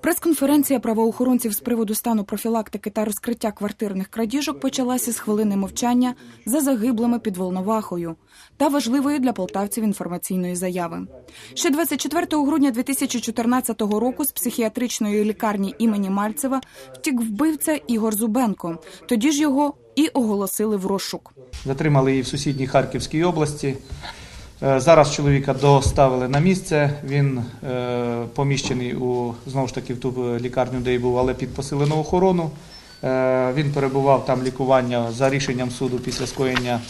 Прес-конференція правоохоронців з приводу стану профілактики та розкриття квартирних крадіжок почалася з хвилини мовчання за загиблими під Волновахою та важливої для полтавців інформаційної заяви. Ще 24 грудня 2014 року з психіатричної лікарні імені Мальцева втік вбивця Ігор Зубенко. Тоді ж його і оголосили в розшук. Затримали її в сусідній Харківській області. Е, Зараз чоловіка доставили на місце. Він е, поміщений у знову ж таки в ту лікарню, де й був, але під посилену охорону. Е, Він перебував там лікування за рішенням суду після скоєння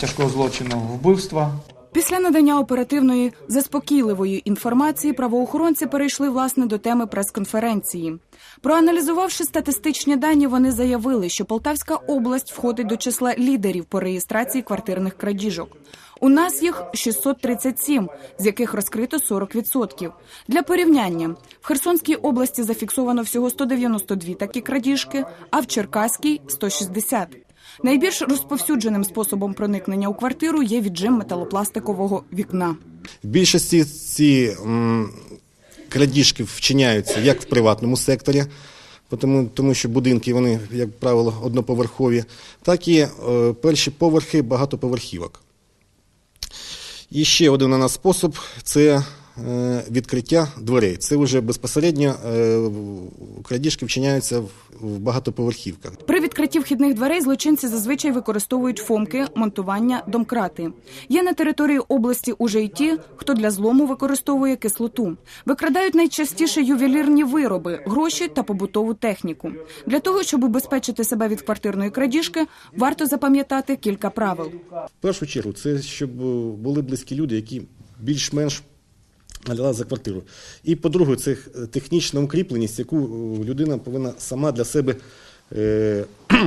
тяжкого злочину вбивства. Після надання оперативної заспокійливої інформації правоохоронці перейшли власне до теми прес-конференції. Проаналізувавши статистичні дані, вони заявили, що Полтавська область входить до числа лідерів по реєстрації квартирних крадіжок. У нас їх 637, з яких розкрито 40%. Для порівняння в Херсонській області зафіксовано всього 192 такі крадіжки, а в Черкаській 160. Найбільш розповсюдженим способом проникнення у квартиру є віджим металопластикового вікна. В більшості ці м, крадіжки вчиняються як в приватному секторі, тому, тому що будинки, вони, як правило, одноповерхові, так і е, перші поверхи багатоповерхівок. І ще один у нас спосіб це відкриття дверей. Це вже безпосередньо е, крадіжки вчиняються в, в багатоповерхівках. При відкритті вхідних дверей злочинці зазвичай використовують фомки, монтування, домкрати. Є на території області уже й ті, хто для злому використовує кислоту. Викрадають найчастіше ювелірні вироби, гроші та побутову техніку. Для того, щоб убезпечити себе від квартирної крадіжки, варто запам'ятати кілька правил. В першу чергу, це щоб е, були близькі люди, які більш-менш наглядають за квартиру. І по-друге, це е, технічна укріпленість, яку е, людина повинна сама для себе, е,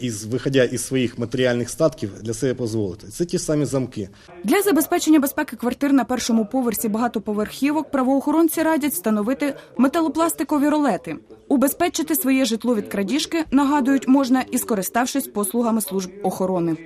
із, виходя із своїх матеріальних статків, для себе дозволити. Це ті самі замки. Для забезпечення безпеки квартир на першому поверсі багатоповерхівок правоохоронці радять встановити металопластикові ролети. Убезпечити своє житло від крадіжки, нагадують, можна і скориставшись послугами служб охорони.